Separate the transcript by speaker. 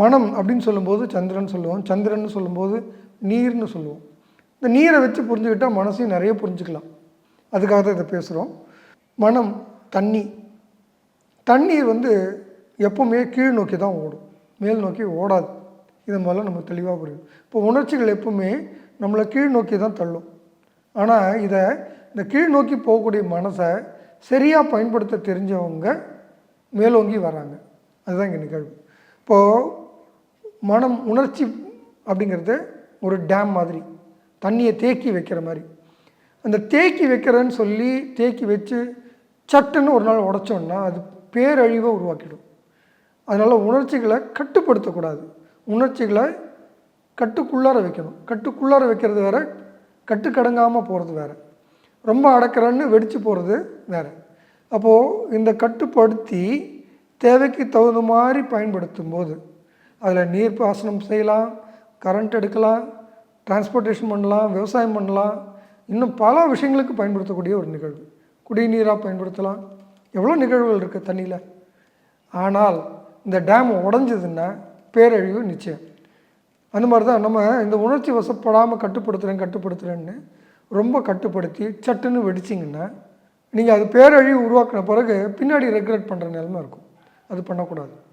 Speaker 1: மனம் அப்படின்னு சொல்லும்போது சந்திரன் சொல்லுவோம். சந்திரன் சொல்லும்போது நீர்னு சொல்லுவோம். இந்த நீரை வச்சு புரிஞ்சுக்கிட்டால் மனசையும் நிறைய புரிஞ்சுக்கலாம். அதுக்காக தான் இதை பேசுகிறோம் மனம் தண்ணி. தண்ணீர் வந்து எப்போவுமே கீழ் நோக்கி தான் ஓடும். மேல் நோக்கி ஓடாது. இது முதல்ல நமக்கு தெளிவாக புரியும் இப்போ உணர்ச்சிகள் எப்பவுமே நம்மளை கீழ் நோக்கி தான் தள்ளும். ஆனால் இதை இந்த கீழ் நோக்கி போகக்கூடிய மனசை சரியாக பயன்படுத்த தெரிஞ்சவங்க மேலோங்கி வராங்க. அதுதான் இங்கே நிகழ்வு. இப்போது மனம் உணர்ச்சி அப்படிங்கிறது ஒரு டேம் மாதிரி. தண்ணியை தேக்கி வைக்கிற மாதிரி. அந்த தேக்கி வைக்கிறேன்னு சொல்லி தேக்கி வச்சு சட்டுன்னு ஒரு நாள் உடைச்சோன்னா அது பேரழிவை உருவாக்கிடும். அதனால் உணர்ச்சிகளை கட்டுப்படுத்தக்கூடாது. உணர்ச்சிகளை கட்டுக்குள்ளார வைக்கணும். கட்டுக்குள்ளார வைக்கிறது வேற கட்டுக்கடங்காமல் போகிறது வேற. ரொம்ப அடக்கிறன்னு வெடித்து போகிறது வேற. அப்போது இந்த கட்டுப்படுத்தி தேவைக்கு தகுந்த மாதிரி பயன்படுத்தும் போது அதில் நீர் பாசனம் செய்யலாம் கரண்ட் எடுக்கலாம் டிரான்ஸ்போர்ட்டேஷன் பண்ணலாம் விவசாயம் பண்ணலாம். இன்னும் பல விஷயங்களுக்கு பயன்படுத்தக்கூடிய ஒரு நிகழ்வு. குடிநீராக பயன்படுத்தலாம். எவ்வளோ நிகழ்வுகள் இருக்குது தண்ணியில்? ஆனால் இந்த டேம் உடஞ்சதுன்னா பேரழிவு நிச்சயம். அந்த மாதிரி தான் நம்ம இந்த உணர்ச்சி வசப்படாமல் கட்டுப்படுத்துகிறேன் கட்டுப்படுத்துகிறேன்னு ரொம்ப கட்டுப்படுத்தி சட்டுன்னு வெடிச்சிங்கன்னா நீங்கள் அது பேரழிவு உருவாக்கின பிறகு பின்னாடி ரெகுலேட் பண்ணுற நிலைமை இருக்கும். அது பண்ணக்கூடாது.